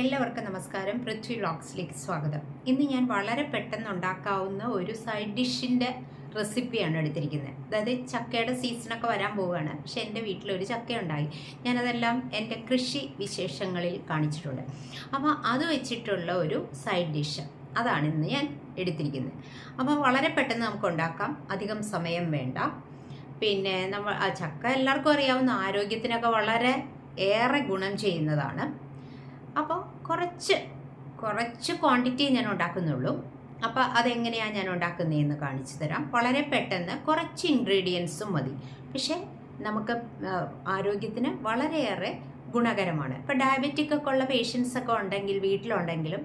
എല്ലാവർക്കും നമസ്കാരം. പൃഥ്വി വ്ളോഗ്സിലേക്ക് സ്വാഗതം. ഇന്ന് ഞാൻ വളരെ പെട്ടെന്ന് ഉണ്ടാക്കാവുന്ന ഒരു സൈഡ് ഡിഷിന്റെ റെസിപ്പിയാണ് എടുത്തിരിക്കുന്നത്. അതായത് ചക്കയുടെ സീസണൊക്കെ വരാൻ പോവുകയാണ്. പക്ഷെ എന്റെ വീട്ടിലൊരു ചക്ക ഉണ്ടായി ഞാനതെല്ലാം എന്റെ കൃഷി വിശേഷങ്ങളിൽ കാണിച്ചിട്ടുണ്ട്. അപ്പോൾ അത് വെച്ചിട്ടുള്ള ഒരു സൈഡ് ഡിഷ് അതാണ് ഇന്ന് ഞാൻ എടുത്തിരിക്കുന്നത്. അപ്പോൾ വളരെ പെട്ടെന്ന് നമുക്ക് ഉണ്ടാക്കാം. അധികം സമയം വേണ്ട. പിന്നെ നമ്മൾ ചക്ക എല്ലാവർക്കും അറിയാവുന്ന ആരോഗ്യത്തിനൊക്കെ വളരെ ഏറെ ഗുണം ചെയ്യുന്നതാണ്. അപ്പോൾ കുറച്ച് കുറച്ച് ക്വാണ്ടിറ്റി ഞാൻ ഉണ്ടാക്കുന്നുള്ളൂ. അപ്പോൾ അതെങ്ങനെയാണ് ഞാൻ ഉണ്ടാക്കുന്നതെന്ന് കാണിച്ചു തരാം. വളരെ പെട്ടെന്ന് കുറച്ച് ഇൻഗ്രീഡിയൻസും മതി. പക്ഷേ നമുക്ക് ആരോഗ്യത്തിന് വളരെയേറെ ഗുണകരമാണ്. ഇപ്പോൾ ഡയബറ്റിക് ഒക്കെ ഉള്ള പേഷ്യൻസ് ഒക്കെ ഉണ്ടെങ്കിൽ വീട്ടിലുണ്ടെങ്കിലും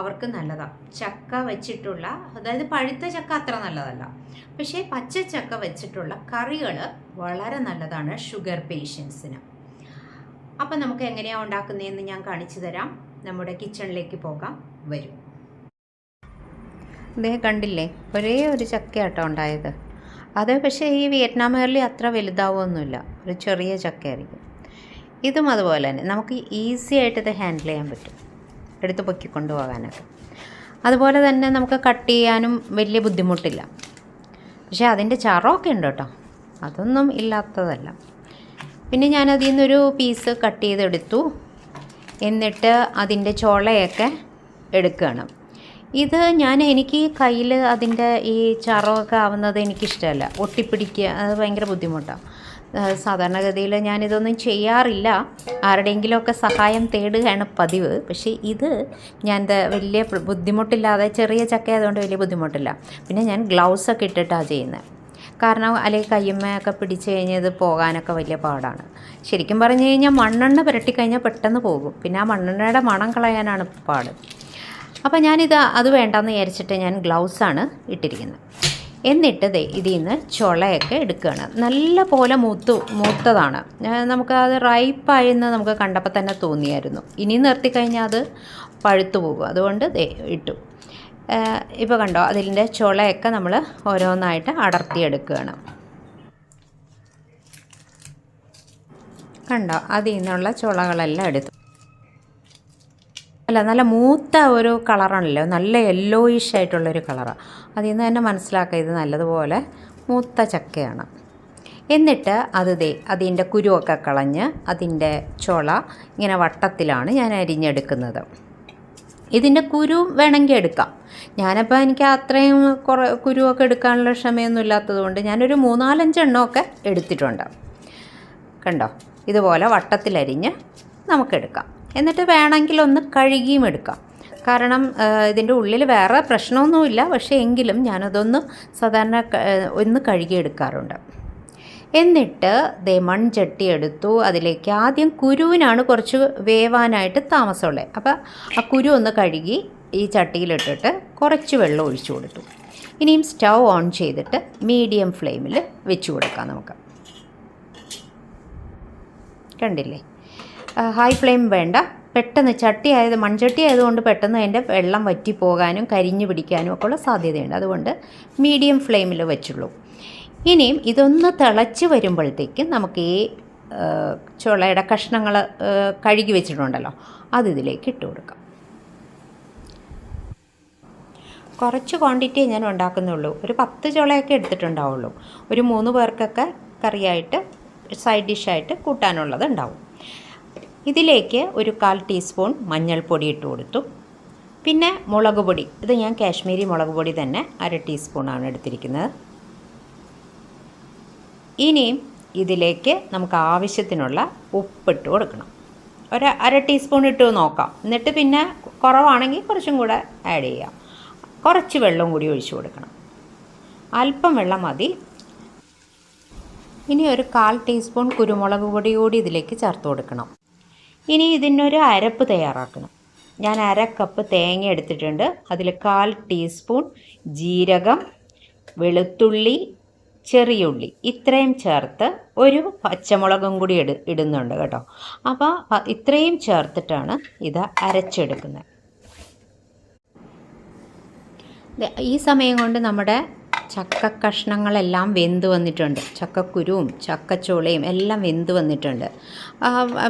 അവർക്ക് നല്ലതാണ് ചക്ക വെച്ചിട്ടുള്ള അതായത് പഴുത്ത ചക്ക അത്ര നല്ലതല്ല. പക്ഷേ പച്ച ചക്ക വെച്ചിട്ടുള്ള കറികൾ വളരെ നല്ലതാണ് ഷുഗർ പേഷ്യൻസിന് അപ്പം നമുക്ക് എങ്ങനെയാണ് ഉണ്ടാക്കുന്നതെന്ന് ഞാൻ കാണിച്ചു തരാം. നമ്മുടെ കിച്ചണിലേക്ക് പോകാം. വരും. ഇതേ കണ്ടില്ലേ? ഒരേ ഒരു ചക്കയാട്ടോ ഉണ്ടായത്. അത് പക്ഷേ ഈ വിയറ്റ്നാമുകളിൽ അത്ര വലുതാവുമൊന്നുമില്ല. ഒരു ചെറിയ ചക്കയായിരിക്കും. ഇതും അതുപോലെ തന്നെ. നമുക്ക് ഈസി ആയിട്ട് ഇത് ഹാൻഡിൽ ചെയ്യാൻ പറ്റും. എടുത്ത് പൊക്കിക്കൊണ്ട് പോകാനൊക്കെ. അതുപോലെ തന്നെ നമുക്ക് കട്ട് ചെയ്യാനും വലിയ ബുദ്ധിമുട്ടില്ല. പക്ഷേ അതിന്റെ ചറമൊക്കെ ഉണ്ട് കേട്ടോ. അതൊന്നും ഇല്ലാത്തതല്ല. പിന്നെ ഞാൻ അതിൽ നിന്നൊരു പീസ് കട്ട് ചെയ്തെടുത്തു. എന്നിട്ട് അതിന്റെ ചോളയൊക്കെ എടുക്കുകയാണ്. ഇത് ഞാൻ എനിക്ക് കയ്യിൽ അതിന്റെ ഈ ചറമൊക്കെ ആവുന്നത് എനിക്കിഷ്ടമല്ല. ഒട്ടിപ്പിടിക്കുക അത് ഭയങ്കര ബുദ്ധിമുട്ടാണ് സാധാരണഗതിയിൽ ഞാനിതൊന്നും ചെയ്യാറില്ല. ആരുടെയെങ്കിലുമൊക്കെ സഹായം തേടുകയാണ് പതിവ്. പക്ഷേ ഇത് ഞാൻ വലിയ ബുദ്ധിമുട്ടില്ലാതെ ചെറിയ ചക്ക ആയതുകൊണ്ട് വലിയ ബുദ്ധിമുട്ടില്ല. പിന്നെ ഞാൻ ഗ്ലൗസൊക്കെ ഇട്ടിട്ടാണ് ചെയ്യുന്നത്. കാരണം അല്ലെങ്കിൽ കയ്യമ്മയൊക്കെ പിടിച്ച് കഴിഞ്ഞത് പോകാനൊക്കെ വലിയ പാടാണ്. ശരിക്കും പറഞ്ഞു കഴിഞ്ഞാൽ മണ്ണെണ്ണ പുരട്ടിക്കഴിഞ്ഞാൽ പെട്ടെന്ന് പോകും. പിന്നെ ആ മണ്ണെണ്ണയുടെ മണം കളയാനാണ് പാട്. അപ്പോൾ ഞാനിത് അത് വേണ്ടെന്ന് വിചാരിച്ചിട്ട് ഞാൻ ഗ്ലൗസാണ് ഇട്ടിരിക്കുന്നത്. എന്നിട്ട് ദേ ഇതിൽ നിന്ന് ചുളയൊക്കെ എടുക്കുകയാണ്. നല്ല പോലെ മൂത്തു മൂത്തതാണ്. നമുക്ക് അത് റൈപ്പായെന്ന് നമുക്ക് കണ്ടപ്പോൾ തന്നെ തോന്നിയായിരുന്നു. ഇനി നിർത്തിക്കഴിഞ്ഞാൽ അത് പഴുത്തു പോകും. അതുകൊണ്ട് ദേ ഇട്ടു. ഇപ്പോൾ കണ്ടോ അതിന്റെ ചുളയൊക്കെ നമ്മൾ ഓരോന്നായിട്ട് അടർത്തിയെടുക്കുകയാണ്. കണ്ടോ അതിൽ നിന്നുള്ള ചുളകളെല്ലാം എടുത്തു. അല്ല നല്ല മൂത്ത ഒരു കളറാണല്ലോ നല്ല യെല്ലോയിഷ് ആയിട്ടുള്ളൊരു കളറാണ് അതിൽ നിന്ന് തന്നെ മനസ്സിലാക്കുക ഇത് നല്ലതുപോലെ മൂത്ത ചക്കയാണ്. എന്നിട്ട് അത് ദേ അതിന്റെ കുരുവൊക്കെ കളഞ്ഞ് അതിന്റെ ചുള ഇങ്ങനെ വട്ടത്തിലാണ് ഞാൻ അരിഞ്ഞെടുക്കുന്നത്. ഇതിന്റെ കുരു വേണമെങ്കിൽ എടുക്കാം. ഞാനപ്പോൾ എനിക്ക് അത്രയും കുറേ കുരുവൊക്കെ എടുക്കാനുള്ള ക്ഷമയൊന്നും ഇല്ലാത്തതുകൊണ്ട് ഞാനൊരു മൂന്നാലഞ്ചെണ്ണമൊക്കെ എടുത്തിട്ടുണ്ട്. കണ്ടോ? ഇതുപോലെ വട്ടത്തിലരിഞ്ഞ് നമുക്കെടുക്കാം എന്നിട്ട് വേണമെങ്കിൽ ഒന്ന് കഴുകിയും എടുക്കാം. കാരണം ഇതിന്റെ ഉള്ളിൽ വേറെ പ്രശ്നമൊന്നുമില്ല. പക്ഷേ എങ്കിലും ഞാനതൊന്ന് സാധാരണ ഒന്ന് കഴുകിയെടുക്കാറുണ്ട് എന്നിട്ട് ദേ മൺചട്ടി എടുത്തു. അതിലേക്ക് ആദ്യം കുരുവിനാണ് കുറച്ച് വേവാനായിട്ട് താമസമുള്ളത്. അപ്പോൾ ആ കുരു ഒന്ന് കഴുകി ഈ ചട്ടിയിലിട്ടിട്ട് കുറച്ച് വെള്ളം ഒഴിച്ചു കൊടുത്തു. ഇനിയും സ്റ്റൗ ഓൺ ചെയ്തിട്ട് മീഡിയം ഫ്ലെയിമിൽ വെച്ച് കൊടുക്കാം നമുക്ക്. കണ്ടില്ലേ? ഹൈ ഫ്ലെയിം വേണ്ട. പെട്ടെന്ന് ചട്ടി ആയത് മൺചട്ടി ആയതുകൊണ്ട് പെട്ടെന്ന് അതിന്റെ വെള്ളം വറ്റി പോകാനും കരിഞ്ഞു പിടിക്കാനും ഒക്കെ ഉള്ള സാധ്യതയുണ്ട്. അതുകൊണ്ട് മീഡിയം ഫ്ലെയിമിൽ വെച്ചുള്ളൂ. ഇനിയും ഇതൊന്ന് തിളച്ച് വരുമ്പോഴത്തേക്കും നമുക്ക് ഈ ചുളയുടെ കഷ്ണങ്ങൾ കഴുകി വെച്ചിട്ടുണ്ടല്ലോ അത് ഇതിലേക്ക് ഇട്ട് കൊടുക്കാം. കുറച്ച് ക്വാണ്ടിറ്റി ഞാൻ ഉണ്ടാക്കുന്നുള്ളൂ. ഒരു പത്ത് ചുളയൊക്കെ എടുത്തിട്ടുണ്ടാവുള്ളൂ. ഒരു മൂന്ന് പേർക്കൊക്കെ കറിയായിട്ട് സൈഡ് ഡിഷായിട്ട് കൂട്ടാനുള്ളത് ഉണ്ടാവും. ഇതിലേക്ക് ഒരു കാൽ ടീസ്പൂൺ മഞ്ഞൾപ്പൊടി ഇട്ട് കൊടുത്തു. പിന്നെ മുളക് പൊടി. ഇത് ഞാൻ കാശ്മീരി മുളക് പൊടി തന്നെ അര ടീസ്പൂണാണ് എടുത്തിരിക്കുന്നത്. ഇനിയും ഇതിലേക്ക് നമുക്ക് ആവശ്യത്തിനുള്ള ഉപ്പിട്ട് കൊടുക്കണം. ഒരു അര ടീസ്പൂൺ ഇട്ട് നോക്കാം. എന്നിട്ട് പിന്നെ കുറവാണെങ്കിൽ കുറച്ചും കൂടെ ആഡ് ചെയ്യാം. കുറച്ച് വെള്ളം കൂടി ഒഴിച്ചു കൊടുക്കണം. അല്പം വെള്ളം മതി. ഇനി ഒരു കാൽ ടീസ്പൂൺ കുരുമുളക് പൊടി കൂടി ഇതിലേക്ക് ചേർത്ത് കൊടുക്കണം. ഇനി ഇതിനൊരു അരപ്പ് തയ്യാറാക്കണം. ഞാൻ അര കപ്പ് തേങ്ങ എടുത്തിട്ടുണ്ട്. അതിൽ കാൽ ടീസ്പൂൺ ജീരകം വെളുത്തുള്ളി ചെറിയുള്ളി ഇത്രയും ചേർത്ത് ഒരു പച്ചമുളകും കൂടി ഇട ഇടുന്നുണ്ട് കേട്ടോ. അപ്പോൾ ഇത്രയും ചേർത്തിട്ടാണ് ഇത് അരച്ചെടുക്കുന്നത്. ഈ സമയം കൊണ്ട് നമ്മുടെ ചക്ക കഷ്ണങ്ങളെല്ലാം വെന്ത് വന്നിട്ടുണ്ട്. ചക്കക്കുരുവും ചക്കച്ചോളയും എല്ലാം വെന്ത് വന്നിട്ടുണ്ട്.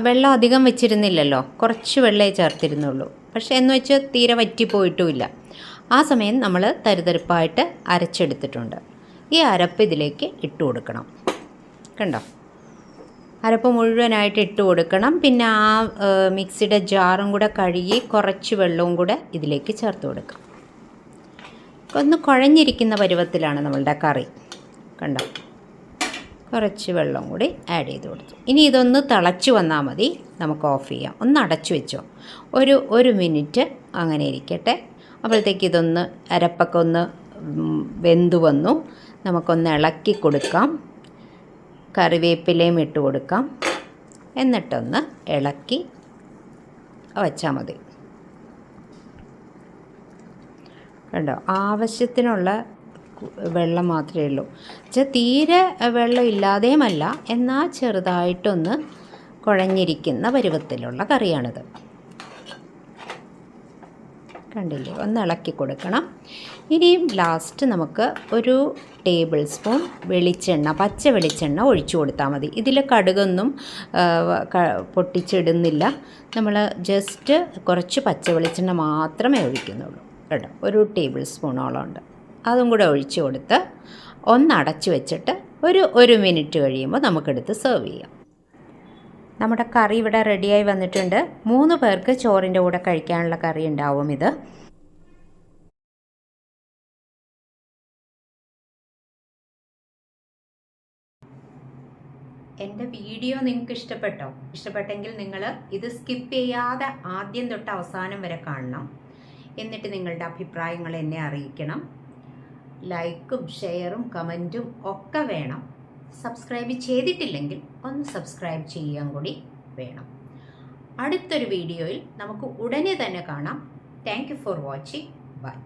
വെള്ളം അധികം വെച്ചിരുന്നില്ലല്ലോ. കുറച്ച് വെള്ളമേ ചേർത്തിരുന്നുള്ളൂ. പക്ഷേ എന്ന് വെച്ചാൽ തീരെ വറ്റിപ്പോയിട്ടുമില്ല ആ സമയം നമ്മൾ തരിതരിപ്പായിട്ട് അരച്ചെടുത്തിട്ടുണ്ട്. ഈ അരപ്പ് ഇതിലേക്ക് ഇട്ട് കൊടുക്കണം. കണ്ടോ? അരപ്പ് മുഴുവനായിട്ട് ഇട്ട് കൊടുക്കണം. പിന്നെ ആ മിക്സിയുടെ ജാറും കൂടെ കഴുകി കുറച്ച് വെള്ളവും കൂടെ ഇതിലേക്ക് ചേർത്ത് കൊടുക്കാം. ഒന്ന് കുഴഞ്ഞിരിക്കുന്ന പരുവത്തിലാണ് നമ്മളുടെ കറി. കണ്ടോ? കുറച്ച് വെള്ളം കൂടി ആഡ് ചെയ്ത് കൊടുത്തു. ഇനി ഇതൊന്ന് തിളച്ച് വന്നാൽ മതി. നമുക്ക് ഓഫ് ചെയ്യാം. ഒന്ന് അടച്ചു വെച്ചോ. ഒരു ഒരു മിനിറ്റ് അങ്ങനെ ഇരിക്കട്ടെ. അപ്പോഴത്തേക്ക് ഇതൊന്ന് അരപ്പൊക്കെ ഒന്ന് വെന്തു വന്നു. നമുക്കൊന്ന് ഇളക്കി കൊടുക്കാം. കറിവേപ്പിലയും ഇട്ട് കൊടുക്കാം. എന്നിട്ടൊന്ന് ഇളക്കി വച്ചാൽ മതി. കണ്ടോ? ആവശ്യത്തിനുള്ള വെള്ളം മാത്രമേ ഉള്ളൂ. വെച്ചാൽ തീരെ വെള്ളം ഇല്ലാതെയുമല്ല. എന്നാൽ ചെറുതായിട്ടൊന്ന് കുഴഞ്ഞിരിക്കുന്ന പരുവത്തിലുള്ള കറിയാണിത്. കണ്ടില്ലേ? ഒന്ന് ഇളക്കി കൊടുക്കണം. ഇനിയും ലാസ്റ്റ് നമുക്ക് ഒരു ടേബിൾ സ്പൂൺ വെളിച്ചെണ്ണ പച്ച വെളിച്ചെണ്ണ ഒഴിച്ചു കൊടുത്താൽ മതി. ഇതിൽ കടുകൊന്നും പൊട്ടിച്ചിടുന്നില്ല. നമ്മൾ ജസ്റ്റ് കുറച്ച് പച്ച വെളിച്ചെണ്ണ മാത്രമേ ഒഴിക്കുന്നുള്ളൂ. കേട്ടോ. ഒരു ടേബിൾ സ്പൂണോളം ഉണ്ട്. അതും കൂടെ ഒഴിച്ചു കൊടുത്ത് ഒന്ന് അടച്ചു വെച്ചിട്ട് ഒരു ഒരു മിനിറ്റ് കഴിയുമ്പോൾ നമുക്കെടുത്ത് സെർവ് ചെയ്യാം. നമ്മുടെ കറി ഇവിടെ റെഡിയായി വന്നിട്ടുണ്ട്. മൂന്ന് പേർക്ക് ചോറിന്റെ കൂടെ കഴിക്കാനുള്ള കറി ഉണ്ടാവും ഇത്. എന്റെ വീഡിയോ നിങ്ങൾക്ക് ഇഷ്ടപ്പെട്ടോ? ഇഷ്ടപ്പെട്ടെങ്കിൽ നിങ്ങൾ ഇത് സ്കിപ്പ് ചെയ്യാതെ ആദ്യം തൊട്ട് അവസാനം വരെ കാണണം. എന്നിട്ട് നിങ്ങളുടെ അഭിപ്രായങ്ങൾ എന്നെ അറിയിക്കണം. ലൈക്കും ഷെയറും കമന്റും ഒക്കെ വേണം. സബ്സ്ക്രൈബ് ചെയ്തിട്ടില്ലെങ്കിൽ ഒന്ന് സബ്സ്ക്രൈബ് ചെയ്യാൻ കൂടി വേണം. അടുത്തൊരു വീഡിയോയിൽ നമുക്ക് ഉടനെ തന്നെ കാണാം. Thank for watching bye